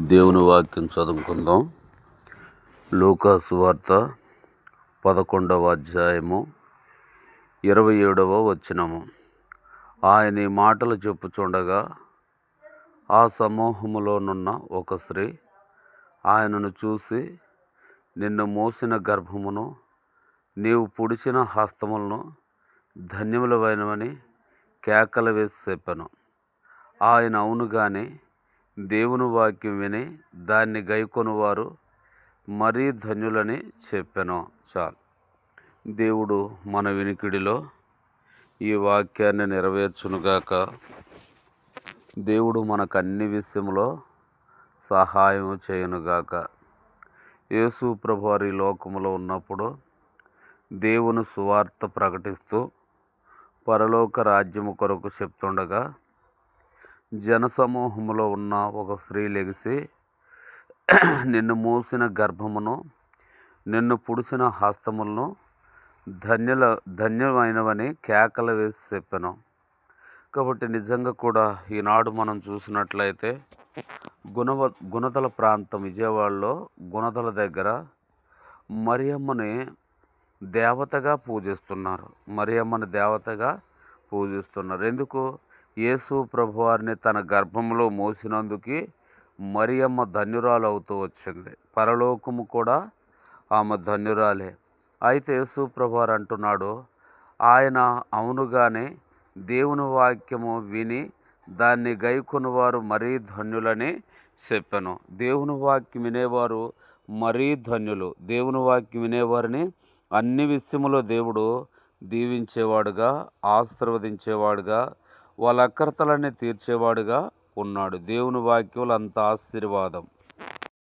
దేవుని వాక్యం చదువుకుందాం. లూకాసు వార్త పదకొండవ అధ్యాయము ఇరవై ఏడవ వచనము. ఆయన ఈ మాటలు చెప్పుచుండగా ఆ సమూహములోనున్న ఒక స్త్రీ ఆయనను చూసి నిన్ను మోసిన గర్భమును నీవు పుడిచిన హస్తములను ధన్యములవైనవని కేకలు వేసి చెప్పాను. ఆయన అవును కానీ దేవుని వాక్యం విని దాన్ని గైకొనువారు మరీ ధన్యులని చెప్పాను. చాలు. దేవుడు మన వినికిడిలో ఈ వాక్యాన్ని నెరవేర్చునుగాక. దేవుడు మనకు అన్ని విషయంలో సహాయం చేయనుగాక. యేసు ప్రభువారి లోకంలో లోకములో ఉన్నప్పుడు దేవుని సువార్త ప్రకటిస్తూ పరలోక రాజ్యము కొరకు చెప్తుండగా జనసమూహంలో ఉన్న ఒక స్త్రీ లెగిసి నిన్ను మూసిన గర్భమును నిన్ను పుడిచిన హస్తములను ధన్యుల ధన్యమైనవని కేకలు వేసి చెప్పాను. కాబట్టి నిజంగా కూడా ఈనాడు మనం చూసినట్లయితే గుణవ గుణతల ప్రాంతం విజయవాడలో గుణతల దగ్గర మరియమ్మని దేవతగా పూజిస్తున్నారు. మరియమ్మని దేవతగా పూజిస్తున్నారు. ఎందుకు? యేసు ప్రభువారిని తన గర్భంలో మోసినందుకు మరియమ్మ ధన్యురాలు అవుతూ వచ్చింది. పరలోకము కూడా ఆమె ధన్యురాలే. అయితే యేసు ప్రభువారు అంటున్నాడు ఆయన అవునుగానే దేవుని వాక్యము విని దాన్ని గైకొనువారు మరీ ధన్యులని చెప్పాను. దేవుని వాక్యం వినేవారు మరీ ధన్యులు. దేవుని వాక్యం వినేవారిని అన్ని విషయములో దేవుడు దీవించేవాడుగా ఆశీర్వదించేవాడుగా వాళ్ళ అక్కరతలన్నీ తీర్చేవాడుగా ఉన్నాడు. దేవుని వాక్యములు అంత ఆశీర్వాదం.